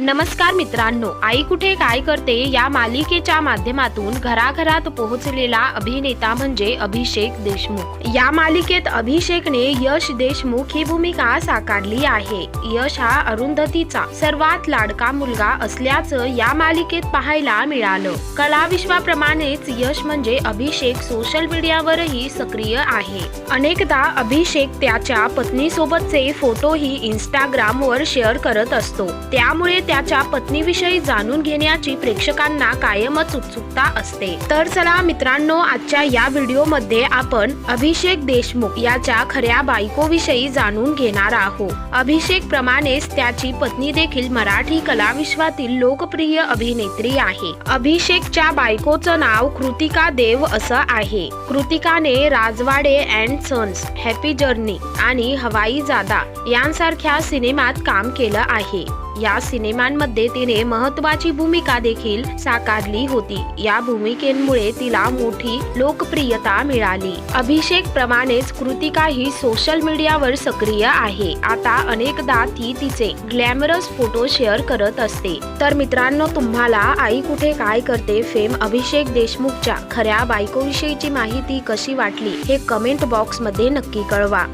नमस्कार मित्रांनो आई कुठे काय करते या मालिकेच्या माध्यमातून घराघरात पोहोचलेला अभिनेता म्हणजे अभिषेक देशमुख. या मालिकेत अभिषेकने यश देशमुख ही भूमिका साकारली आहे. यश हा अरुंधतीचा सर्वात लाडका मुलगा असल्याचं या मालिकेत पाहायला मिळालं. कला विश्वाप्रमाणेच यश म्हणजे अभिषेक सोशल मीडियावरही सक्रिय आहे. अनेकदा अभिषेक त्याच्या पत्नीसोबतचे फोटोही इंस्टाग्रामवर शेअर करत असतो. त्यामुळे त्याच्या पत्नीविषयी जाणून घेण्याची प्रेक्षकांना कायमच उत्सुकता असते. तर चला मित्रांनो आजच्या या व्हिडिओमध्ये आपण अभिषेक देशमुख याच्या खऱ्या बायकोविषयी जाणून घेणार आहोत. अभिषेक प्रमाणेच त्याची पत्नी देखील मराठी कला विश्वातील लोकप्रिय अभिनेत्री आहे. अभिषेकच्या बायकोचं नाव कृतिका देव असं आहे. कृतिकाने Rajwade and sons happy journey आणि हवाई जादा यांसारख्या सिनेमात काम केलं आहे. या सिनेमांमध्ये तिने महत्वाची भूमिका देखील साकारली होती. या भूमिकेमुळे तिला मोठी लोकप्रियता मिळाली. अभिषेक प्रमाणेच कृतिका ही सोशल मीडियावर सक्रिय आहे. आता अनेकदा ती तिचे ग्लॅमरस फोटो शेअर करत असते. तर मित्रांनो तुम्हाला आई कुठे काय करते फेम अभिषेक देशमुखच्या खऱ्या बायकोविषयीची माहिती कशी वाटली हे कमेंट बॉक्समध्ये नक्की कळवा.